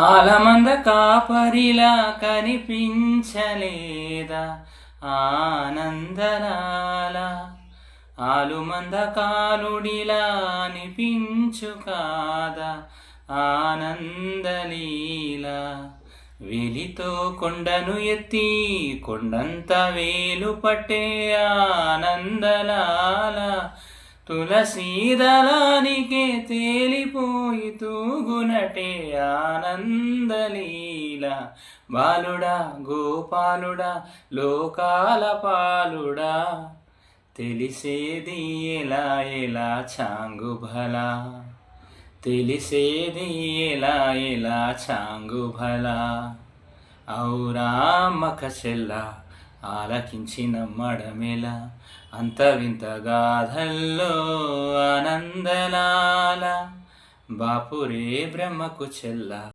ఆలమంద కాపరిలా కనిపించలేదా ఆనందలాల ఆలుమంద కాలుడిలా అనిపించు కాదా ఆనందలీల. వేలితో కొండను ఎత్తి కొండంత వేలు పట్టే ఆనందలా తులసీదళానికే తేలిపోయి తూగునటే ఆనందలీల బాలుడా గోపాలుడా లోకాల పాలుడా తెలిసేది ఎలా ఎలా చాంగు భలా తెలిసేది ఎలా ఎలా చాంగు భలా ఔరా మఖ చెల్ల ఆలకించిన మడమెల అంత వింత గాథల్లో ఆనందలాల. బాపురే బ్రహ్మకు చెల్ల